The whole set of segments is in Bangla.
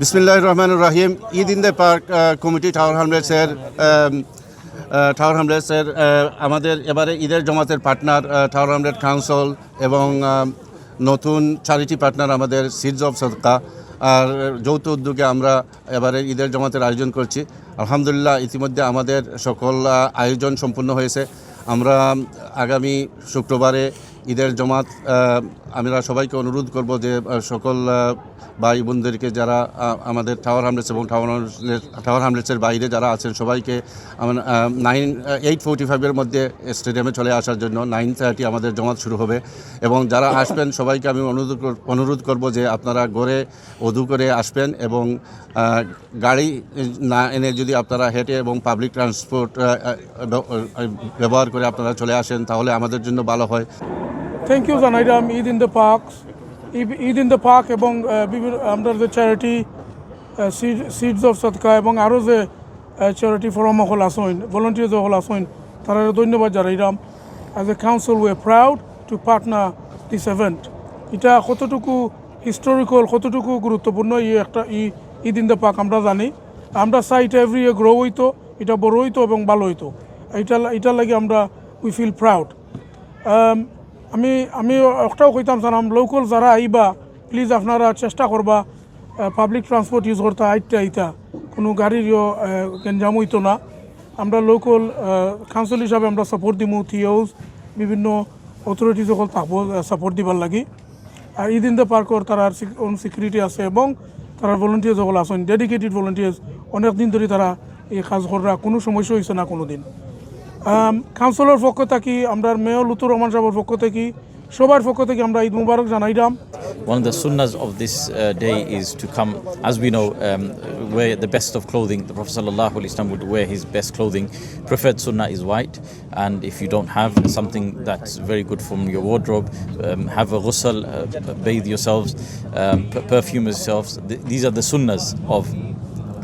বিসমিল্লাহ রহমান রাহিম। Eid in the park committee Tower হামলেটসের Tower হামলেটসের আমাদের এবারে ঈদের জমাতের পার্টনার টাওয়ার হামলেট কাউন্সিল এবং নতুন চ্যারিটি পার্টনার আমাদের সিডস অফ সদকা আর যৌথ উদ্যোগে আমরা এবারে ঈদের জমাতের আয়োজন করছি। আলহামদুলিল্লাহ, ইতিমধ্যে আমাদের সকল আয়োজন সম্পূর্ণ হয়েছে। আমরা আগামী শুক্রবারে ঈদের জমাত আমরা সবাইকে অনুরোধ করব যে সকল ভাই বোনদেরকে যারা আমাদের টাওয়ার হামলেটস এবং টাওয়ার টাওয়ার হামলেটসের বাইরে যারা আছেন, সবাইকে নাইন এইট ফোর্টি ফাইভের মধ্যে স্টেডিয়ামে চলে আসার জন্য নাইন থার্টি আমাদের জমাত শুরু হবে। এবং যারা আসবেন, সবাইকে আমি অনুরোধ অনুরোধ করব যে আপনারা গড়ে অধু করে আসবেন এবং গাড়ি না এনে যদি আপনারা হেঁটে এবং পাবলিক ট্রান্সপোর্ট ব্যবহার করে আপনারা চলে আসেন, তাহলে আমাদের জন্য ভালো হয়। Thank you জানাইরাম Eid in the park Eid in the park এবং বিভিন্ন আমরা যে চ্যারিটি সিডস অফ সৎকা এবং আরও যে চ্যারিটি ফরম হল আসইন ভলেন্টিয়ার্স হল আসইন, তারা ধন্যবাদ জানাইরাম as a council we proud to partner this event এটা কতটুকু হিস্টোরিক্যাল কতটুকু গুরুত্বপূর্ণ, এই একটা ই ঈদ ইন দ্য পার্ক আমরা জানি। আমরা চাই এটা এভরি ইয়ার গ্রো হইতো, এটা বড় হইতো এবং ভালো হইতো। এটা এটার লাগে আমরা উই ফিল প্রাউড আমি আমি একটাও কইতাম সালাম লোকাল যারা আইবা প্লিজ আপনারা চেষ্টা করবা পাবলিক ট্রান্সপোর্ট ইউজ করতে আইটা আইতা। কোনো গাড়ির গেঞ্জাম হইতো না। আমরা লোকাল কাউন্সিল হিসাবে আমরা সাপোর্ট দিমু থিওজ বিভিন্ন অথরিটি সকল থাকব সাপোর্ট দিবার লাগি। আর ইদিন দ্য পার্কর তার ওন সিকিউরিটি আছে এবং তারা ভলেন্টিয়ার সকল আছেন ডেডিকেটেড ভলেন্টিয়ার্স অনেক দিন ধরে তারা এই কাজ করা কোনো সমস্যা হয়েছে না কোনো দিন। কাউন্সিলর পক্ষ থেকে আমরা মেয়র লুতুর রহমান সাহেবের পক্ষ থেকে সবার পক্ষ থেকে আমরা ঈদ মুবারক জানাইলাম One of the sunnahs of this uh, day is to come, as we know, um, wear the best of clothing. The Prophet wasallam would wear his best clothing. Preferred sunnah is white, and if you don't have something that's very good from your wardrobe, um, have a ghusl, uh, bathe yourselves, um, perfume yourselves. Th- these are the sunnahs of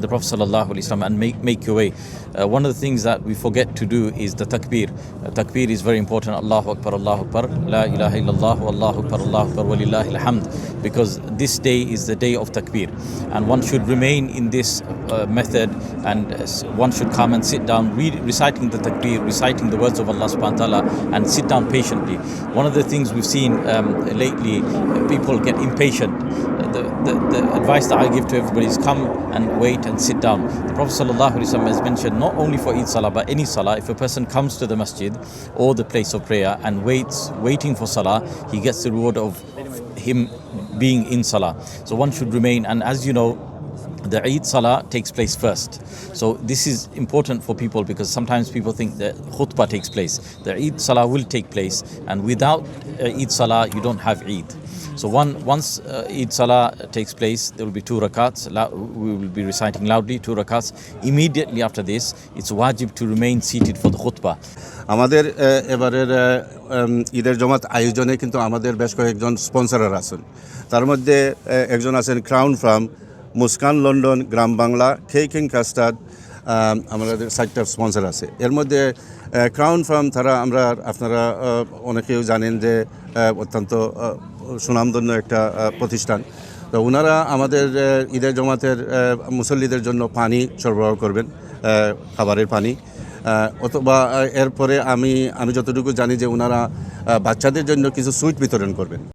the Prophet sallallahu alaihi wasallam and make make your way. Uh, one of the things that we forget to do is the takbir. Uh, takbir is very important. Allahu Akbar, Allahu Akbar, La ilaha illallah, Allahu Akbar, Allahu Akbar, walillahi alhamd. Because this day is the day of takbir, and one should remain in this uh, method, and uh, one should come and sit down, read, reciting the takbir, reciting the words of Allah subhanahu wa taala, and sit down patiently. One of the things we've seen um, lately, uh, people get impatient. Uh, The, the, the advice that I give to everybody is come and wait and sit down. The Prophet wasallam has mentioned not only for Eid Salah but any Salah, if a person comes to the masjid or the place of prayer and waits, waiting for Salah, he gets the reward of him being in Salah. So one should remain, and as you know, the Eid Salah takes place first. So this is important for people because sometimes people think that khutbah takes place. The Eid Salah will take place, and without uh, Eid Salah, you don't have Eid. So one once uh, Eid Salah takes place, there will be two rakats. lou- We will be reciting loudly two rakats. Immediately after this, it's wajib to remain seated for the khutbah. আমাদের আহ, এবারের আহ, উম, ঈদের জমাত আয়োজনে কিন্তু আমাদের বেশ কয়েকজন স্পন্সরার আছেন তার মধ্যে আহ, একজন আছেন crown farm Muskan, London, Gram Bangla কেকিং custard আমাদের সাইটটা স্পন্সর আছে। এর মধ্যে ক্রাউন ফার্ম তারা আমরা, আপনারা অনেকেও জানেন যে অত্যন্ত সুনামধন্য একটা প্রতিষ্ঠান। তো ওনারা আমাদের ঈদের জমাতের মুসল্লিদের জন্য পানি সরবরাহ করবেন খাবারের পানি। অথবা এরপরে আমি আমি যতটুকু জানি যে ওনারা বাচ্চাদের জন্য কিছু সুইট বিতরণ করবেন।